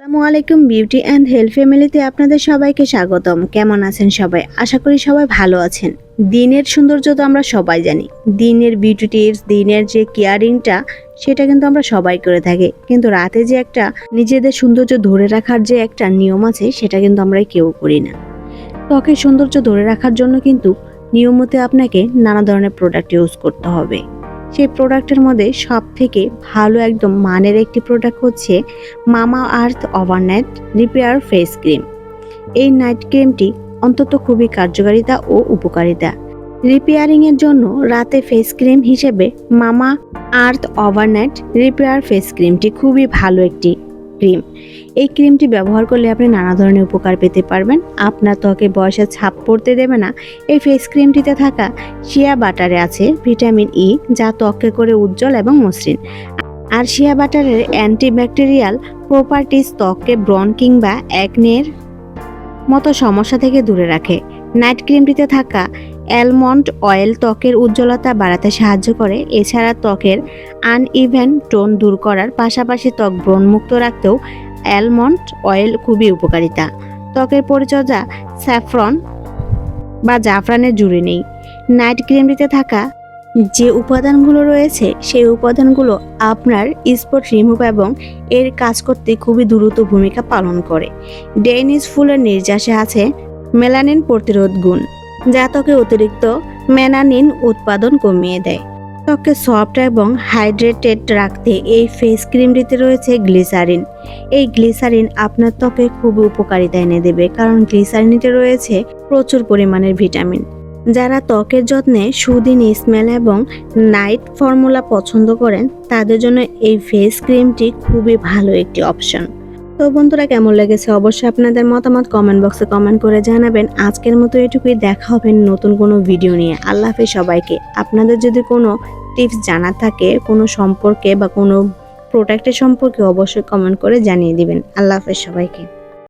আসসালামু আলাইকুম beauty and health ফ্যামিলিতে আপনাদের সবাইকে স্বাগতম। কেমন আছেন সবাই? আশা করি সবাই ভালো আছেন। দিনের সৌন্দর্য তো আমরা সবাই জানি। দিনের বিউটি টিপস দিনের যে কেয়ারিংটা সেটা কিন্তু আমরা সবাই করে থাকি। কিন্তু রাতে যে একটা নিজেদের সৌন্দর্য ধরে রাখার যে একটা নিয়ম আছে, সেটা কিন্তু আমরা কেউ করি না। ত্বকের সৌন্দর্য ধরে রাখার জন্য কিন্তু নিয়মিত আপনাকে নানা ধরনের প্রোডাক্ট ইউজ করতে হবে। সেই প্রোডাক্টের মধ্যে সব থেকে ভালো একদম মানের একটি প্রোডাক্ট হচ্ছে Mamaearth overnight repair face cream. এই নাইট ক্রিমটি অন্তত খুবই কার্যকারিতা ও উপকারিতা। রিপেয়ারিংয়ের জন্য রাতে ফেস ক্রিম হিসেবে মামা আর্থ ওভারনাইট রিপেয়ার ফেস ক্রিমটি খুবই ভালো একটি ক্রিম। এই ক্রিমটি ব্যবহার করলে আপনি নানা ধরনের উপকার পেতে পারবেন। আপনার ত্বকে বয়সের ছাপ পড়তে দেবে না। এই ফেস ক্রিমটিতে থাকা শিয়া বাটারে আছে ভিটামিন ই যা ত্বককে করে উজ্জ্বল এবং মসৃণ। আর শিয়া বাটারের অ্যান্টিব্যাকটেরিয়াল প্রপার্টিস ত্বককে ব্রন কিংবা অ্যাকনের মতো সমস্যা থেকে দূরে রাখে। নাইট ক্রিমটিতে থাকা অ্যালমন্ড অয়েল ত্বকের উজ্জ্বলতা বাড়াতে সাহায্য করে, এছাড়া ত্বকের আনইভেন টোন দূর করার পাশাপাশি ত্বক ব্রণমুক্ত রাখতেও অ্যালমন্ড অয়েল খুবই উপকারিতা। ত্বকের পরিচর্যা স্যাফরন বা জাফরানের জুড়ে নেই। নাইট ক্রিমটিতে থাকা যে উপাদানগুলো রয়েছে, সেই উপাদানগুলো আপনার স্পট রিমুভ এবং এর কাজ করতে খুবই দ্রুত ভূমিকা পালন করে। ডেনিস ফুলের নির্যাসে আছে মেলানিন প্রতিরোধ গুণ। যা ত্বকে অতিরিক্ত মেলানিন উৎপাদন কমিয়ে দেয়। ত্বককে সফট এবং হাইড্রেটেড রাখতে এই ফেস ক্রিমটিতে রয়েছে গ্লিসারিন। এই গ্লিসারিন আপনার ত্বকে খুবই উপকারিতা এনে দেবে, কারণ গ্লিসারিনতে রয়েছে প্রচুর পরিমাণের ভিটামিন। যারা ত্বকের যত্নে সুদিন স্মেল এবং নাইট ফর্মুলা পছন্দ করেন, তাদের জন্য এই ফেস ক্রিমটি খুবই ভালো একটি অপশন। তো বন্ধুরা, কেমন লেগেছে অবশ্যই আপনাদের মতামত কমেন্ট বক্সে কমেন্ট করে জানাবেন। আজকের মতো এটুকুই, দেখা হবে নতুন কোনো ভিডিও নিয়ে। আল্লাহ হাফেজ সবাইকে। আপনাদের যদি কোনো টিপস জানা থাকে, কোনো সম্পর্কে বা কোনো প্রোডাক্টের সম্পর্কে অবশ্যই কমেন্ট করে জানিয়ে দিবেন। আল্লাহ হাফেজ সবাইকে।